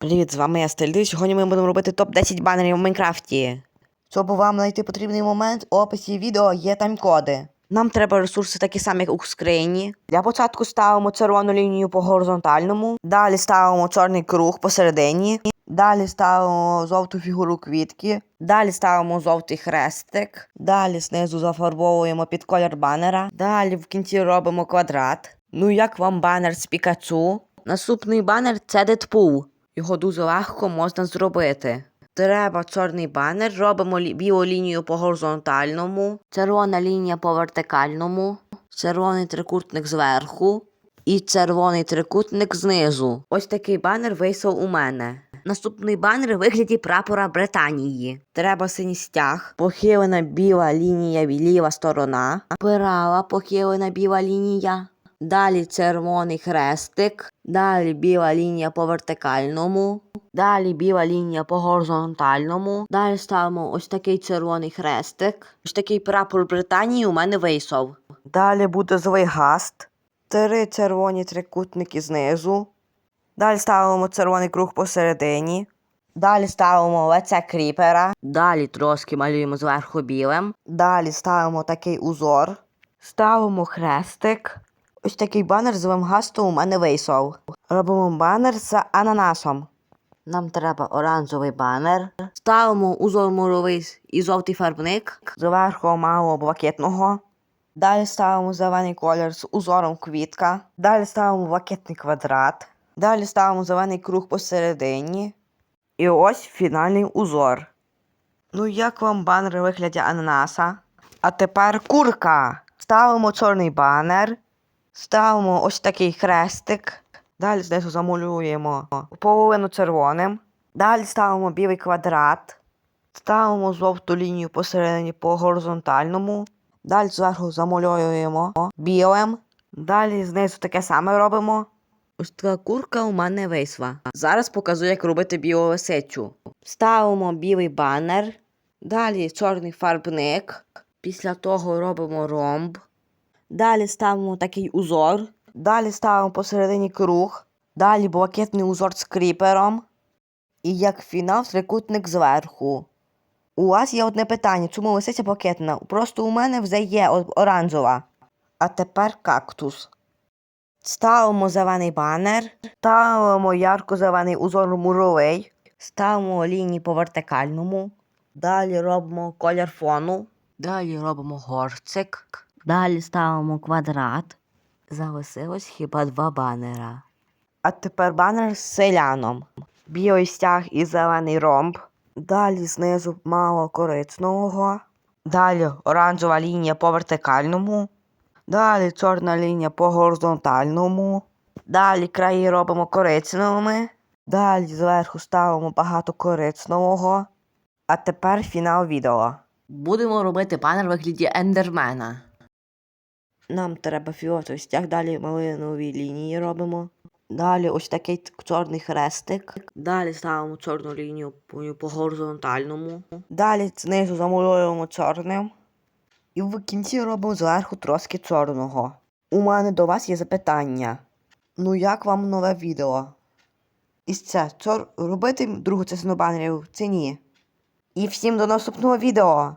Привіт, з вами я Стельди. Сьогодні ми будемо робити топ-10 банерів в Майнкрафті. Щоб вам знайти потрібний момент, в описі відео є тайм-коди. Нам треба ресурси такі самі, як у скрині. Для початку ставимо червону лінію по горизонтальному, далі ставимо чорний круг посередині, далі ставимо жовту фігуру квітки, далі ставимо жовтий хрестик, далі знизу зафарбовуємо під колір банера, далі в кінці робимо квадрат. Ну як вам банер з Пікачу? Наступний банер це Дедпул. Його дуже легко можна зробити. Треба чорний банер, робимо білу лінію по горизонтальному, червона лінія по вертикальному, червоний трикутник зверху і червоний трикутник знизу. Ось такий банер вийшов у мене. Наступний банер у вигляді прапора Британії. Треба синій стяг, похилена біла лінія ліва сторона, права похилена біла лінія. Далі червоний хрестик, далі біла лінія по вертикальному, далі біла лінія по горизонтальному. Далі ставимо ось такий червоний хрестик. Ось такий прапор Британії у мене вийшов. Далі буде злий гаст, три червоні трикутники знизу. Далі ставимо червоний круг посередині. Далі ставимо лице кріпера. Далі трошки малюємо зверху білим. Далі ставимо такий узор. Ставимо хрестик. Ось такий банер з гастом у мене вийшов. Робимо банер з ананасом. Нам треба оранжевий банер. Ставимо узор муровий і жовтий фарбник. Зверху мало блакитного. Далі ставимо зелений колір з узором квітка. Далі ставимо блакитний квадрат. Далі ставимо зелений круг посередині. І ось фінальний узор. Ну, як вам банер вигляді ананаса? А тепер курка. Ставимо чорний банер. Ставимо ось такий хрестик. Далі знизу замалюємо половину червоним. Далі ставимо білий квадрат. Ставимо жовту лінію посередині по горизонтальному. Далі зверху замалюємо білим. Далі знизу таке саме робимо. Ось така курка у мене вийшла. Зараз покажу, як робити білу лисичу. Ставимо білий банер. Далі чорний фарбник. Після того робимо ромб. Далі ставимо такий узор. Далі ставимо посередині круг. Далі блакитний узор з кріпером. І як фінал трикутник зверху. У вас є одне питання, чому лисиця блакитна? Просто у мене вже є оранжева. А тепер кактус. Ставимо зелений банер, ставимо ярко-зелений узор муровий, ставимо лінії по вертикальному, далі робимо колір фону, далі робимо горцик, далі ставимо квадрат. Залишилось хіба два банера. А тепер банер з селяном. Білий стяг і зелений ромб. Далі знизу мало коричневого. Далі оранжева лінія по вертикальному. Далі чорна лінія по горизонтальному. Далі краї робимо коричневими. Далі зверху ставимо багато коричневого. А тепер фінал відео. Будемо робити банер в вигляді ендермена. Нам треба фіолетовий стяг, далі малинові лінії робимо. Далі ось такий чорний хрестик. Далі ставимо чорну лінію по горизонтальному. Далі знизу замалюємо чорним. І в кінці робимо зверху трошки чорного. У мене до вас є запитання. Ну як вам нове відео? І це чор... робити другу частину банерів чи ні? І всім до наступного відео!